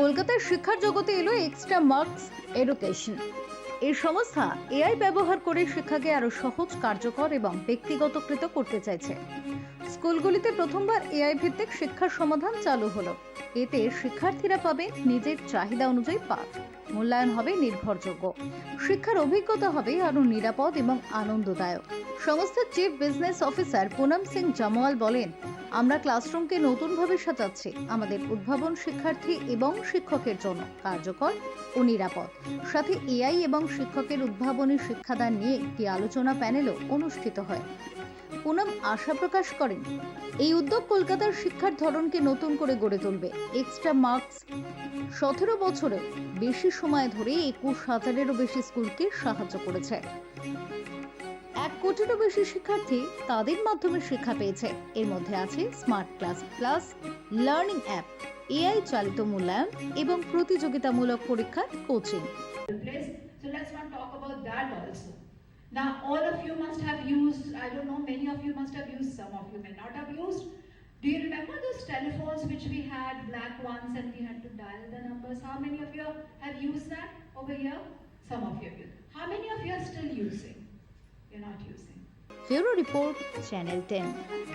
কলকাতার শিক্ষার জগতে এলো এক্সট্রা মার্কস এডুকেশন এই সংস্থা এআই ব্যবহার করে শিক্ষাকে আরও সহজ, কার্যকর এবং ব্যক্তিগতকৃত করতে চাইছে। স্কুলগুলিতে প্রথমবার এআই ভিত্তিক শিক্ষার সমাধান চালু হলো। এতে শিক্ষার্থীরা পাবে নিজের চাহিদা অনুযায়ী পাঠ। মূল্যায়ন হবে নির্ভরযোগ্য। শিক্ষার অভিজ্ঞতা হবে আরও নিরাপদ এবং আনন্দদায়ক। সংস্থার chief business officer Poonam Singh Jamwal বলেন, আমরা ক্লাসরুমকে নতুনভাবে সাজাচ্ছি। আমাদের উদ্ভাবন শিক্ষার্থী এবং শিক্ষকের জন্য কার্যকর ও নিরাপদ। সাথে এআই এবং শিক্ষকের উদ্ভাবনী শিক্ষাদান নিয়ে একটি আলোচনা প্যানেলও অনুষ্ঠিত হয়। পুনম আশা প্রকাশ করেন, এই উদ্যোগ কলকাতার শিক্ষার ধরনকে নতুন করে গড়ে তুলবে। এক্সট্রা মার্কস সতেরো বছরে বেশি সময় ধরে একুশ হাজারেরও বেশি স্কুলকে সাহায্য করেছে। এক কোটিরও বেশি শিক্ষার্থী তাদের মাধ্যমে শিক্ষা পেয়েছে এর মধ্যে আছে smart class plus learning app AI চালিত মূল্যায়ন এবং প্রতিযোগিতামূলক পরীক্ষার coaching talk about that. Now, all of you must have used, I don't know, many of you must have used, some of you may not have used. Do you remember those telephones which we had, black ones, and we had to dial the numbers? How many of you have used that over here? Some of you have used. How many of you are still using? not using. Bureau Report, Channel 10.